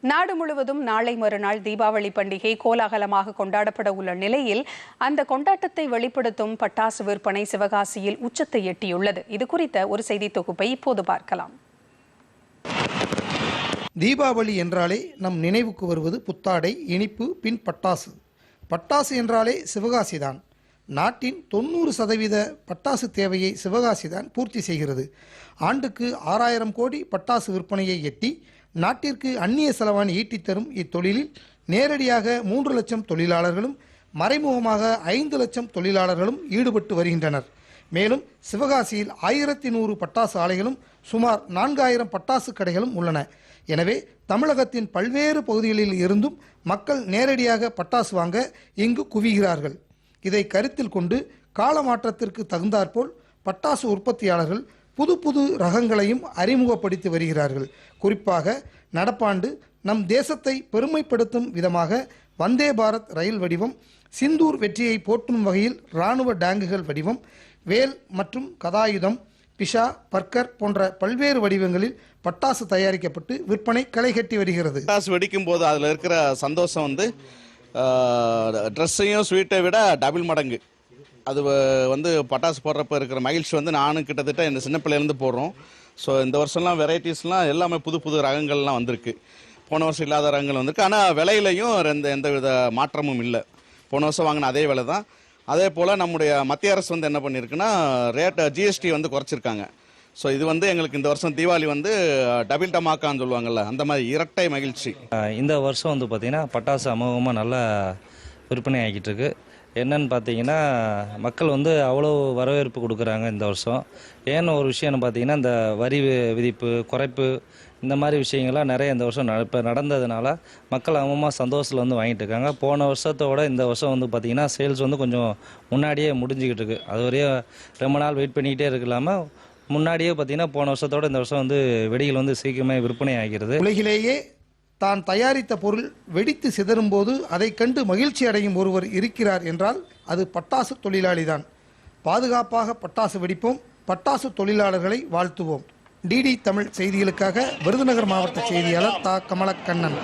நாடு முழுவதும் நாளை மறுநாள் தீபாவளி பண்டிகை கோலாகலமாக கொண்டாடப்பட உள்ள நிலையில் அந்த கொண்டாட்டத்தை வெளிப்படுத்தும் பட்டாசு விற்பனை சிவகாசியில் உச்சத்தை எட்டியுள்ளது. இது குறித்த ஒரு செய்தி தொகுப்பை இப்போது பார்க்கலாம். தீபாவளி என்றாலே நம் நினைவுக்கு வருவது புத்தாடை இனிப்பு பின் பட்டாசு. பட்டாசு என்றாலே சிவகாசி தான் நாட்டின் தொண்ணூறு சதவீத பட்டாசு தேவையை சிவகாசி தான் பூர்த்தி செய்கிறது. ஆண்டுக்கு ஆறாயிரம் கோடி பட்டாசு விற்பனையை எட்டி நாட்டிற்கு அந்நிய செலவாணி ஈட்டித் தரும் இத்தொழிலில் நேரடியாக மூன்று லட்சம் தொழிலாளர்களும் மறைமுகமாக ஐந்து லட்சம் தொழிலாளர்களும் ஈடுபட்டு வருகின்றனர். மேலும் சிவகாசியில் ஆயிரத்தி நூறு பட்டாசு ஆலைகளும் சுமார் நான்காயிரம் பட்டாசு கடைகளும் உள்ளன. எனவே தமிழகத்தின் பல்வேறு பகுதிகளில் இருந்தும் மக்கள் நேரடியாக பட்டாசு வாங்க இங்கு குவிகிறார்கள். இதை கருத்தில் கொண்டு காலமாற்றத்திற்கு தகுந்தாற்போல் பட்டாசு உற்பத்தியாளர்கள் புது புது ரகங்களையும் அறிமுகப்படுத்தி வருகிறார்கள். குறிப்பாக நடப்பாண்டு நம் தேசத்தை பெருமைப்படுத்தும் விதமாக வந்தே பாரத் ரயில் வடிவம் சிந்தூர் வெற்றியை போற்றும் வகையில் இராணுவ டேங்குகள் வடிவம் வேல் மற்றும் கதாயுதம் பிஷா பர்கர் போன்ற பல்வேறு வடிவங்களில் பட்டாசு தயாரிக்கப்பட்டு விற்பனை களை கட்டி வருகிறது. பட்டாசு வெடிக்கும் போது அதில் இருக்கிற சந்தோஷம் வந்து ட்ரெஸ்ஸையும் ஸ்வீட்டை விட டபுள் மடங்கு. அது வ- வந்து பட்டாசு போடுறப்ப இருக்கிற மகிழ்ச்சி வந்து நானும் கிட்டத்தட்ட இந்த சின்ன பிள்ளையிலேருந்து போடுறோம். ஸோ இந்த வருஷம்லாம் வெரைட்டிஸ்லாம் எல்லாமே புது புது ரகங்கள்லாம் வந்திருக்கு. போன வருஷம் இல்லாத ரகங்கள் வந்திருக்கு. ஆனால் விலையிலையும் எந்த எந்த வித மாற்றமும் இல்லை. போன வருஷம் வாங்கின அதே விலை தான் அதே போல் நம்முடைய மத்திய அரசு வந்து என்ன பண்ணியிருக்குன்னா ரேட் ஜிஎஸ்டி வந்து குறைச்சிருக்காங்க. ஸோ இது வந்து எங்களுக்கு இந்த வருஷம் தீபாவளி வந்து டபிள் டமாக்கான்னு சொல்லுவாங்கல்ல அந்த மாதிரி இரட்டை மகிழ்ச்சி. இந்த வருஷம் வந்து பார்த்திங்கன்னா பட்டாசு அமோகமாக நல்லா விற்பனை ஆகிட்டு இருக்கு என்னன்னு பார்த்தீங்கன்னா மக்கள் வந்து அவ்வளோ வரவேற்பு கொடுக்குறாங்க இந்த வருஷம். ஏன்னு ஒரு விஷயம்னு பார்த்தீங்கன்னா இந்த வரி விதிப்பு குறைப்பு இந்த மாதிரி விஷயங்கள்லாம் நிறைய இந்த வருஷம் நட- இப்போ நடந்ததுனால மக்கள் அமோகமாக சந்தோஷத்தில் வந்து வாங்கிட்டு இருக்காங்க. போன வருஷத்தோட இந்த வருஷம் வந்து பார்த்திங்கன்னா சேல்ஸ் வந்து கொஞ்சம் முன்னாடியே முடிஞ்சுக்கிட்டு இருக்கு அது வரையும் ரொம்ப நாள் வெயிட் பண்ணிக்கிட்டே இருக்கலாமல் முன்னாடியே பார்த்தீங்கன்னா போன வருஷத்தோட இந்த வருஷம் வந்து வெடிகள் வந்து சீக்கிரமே விற்பனை ஆகிறது உலகிலேயே தான் தயாரித்த பொருள் வெடித்து சிதறும் போது அதை கண்டு மகிழ்ச்சி அடையும் ஒருவர் இருக்கிறார் என்றால் அது பட்டாசு தொழிலாளிதான். பாதுகாப்பாக பட்டாசு வெடிப்போம் பட்டாசு தொழிலாளர்களை வாழ்த்துவோம். டிடி தமிழ் செய்திகளுக்காக விருதுநகர் மாவட்ட செய்தியாளர் தா கமலக்கண்ணன்.